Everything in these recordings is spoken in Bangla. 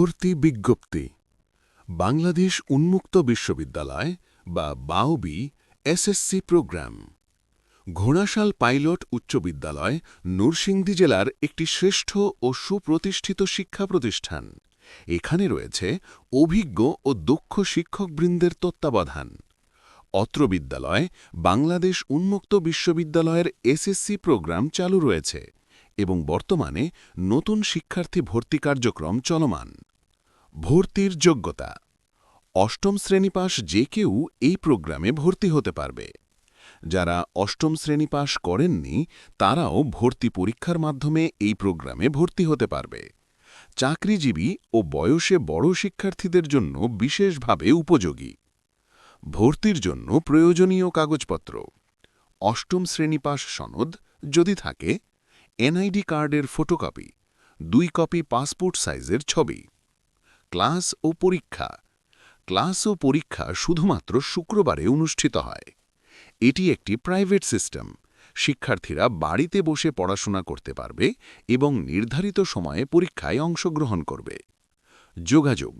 ভর্তি বিজ্ঞপ্তি। বাংলাদেশ উন্মুক্ত বিশ্ববিদ্যালয় বা বাওবি এসএসসি প্রোগ্রাম। ঘোড়াশাল পাইলট উচ্চ বিদ্যালয়, নরসিংদী জেলার একটি শ্রেষ্ঠ ও সুপ্রতিষ্ঠিত শিক্ষা প্রতিষ্ঠান। এখানে রয়েছে অভিজ্ঞ ও দক্ষ শিক্ষকবৃন্দের তত্ত্বাবধান। অত্র বিদ্যালয়, বাংলাদেশ উন্মুক্ত বিশ্ববিদ্যালয়ের এসএসসি প্রোগ্রাম চালু রয়েছে এবং বর্তমানে নতুন শিক্ষার্থী ভর্তি কার্যক্রম চলমান। ভর্তির যোগ্যতা। অষ্টম শ্রেণি পাশ যে কেউ এই প্রোগ্রামে ভর্তি হতে পারবে। যারা অষ্টম শ্রেণি পাশ করেননি, তারাও ভর্তি পরীক্ষার মাধ্যমে এই প্রোগ্রামে ভর্তি হতে পারবে। চাকরিজীবী ও বয়সে বড় শিক্ষার্থীদের জন্য বিশেষভাবে উপযোগী। ভর্তির জন্য প্রয়োজনীয় কাগজপত্র। অষ্টম শ্রেণি পাশ সনদ যদি থাকে, এনআইডি কার্ডের ফটোকপি, দুই কপি পাসপোর্ট সাইজের ছবি। ক্লাস ও পরীক্ষা। ক্লাস ও পরীক্ষা শুধুমাত্র শুক্রবারে অনুষ্ঠিত হয়। এটি একটি প্রাইভেট সিস্টেম। শিক্ষার্থীরা বাড়িতে বসে পড়াশোনা করতে পারবে এবং নির্ধারিত সময়ে পরীক্ষায় অংশগ্রহণ করবে। যোগাযোগ।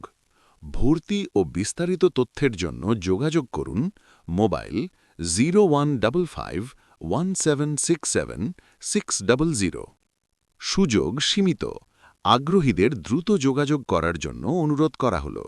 ভর্তি ও বিস্তারিত তথ্যের জন্য যোগাযোগ করুন mobile zero one five one seven six seven six zero. সুযোগ সীমিত। আগ্রহীদের দ্রুত যোগাযোগ করার জন্য অনুরোধ করা হলো।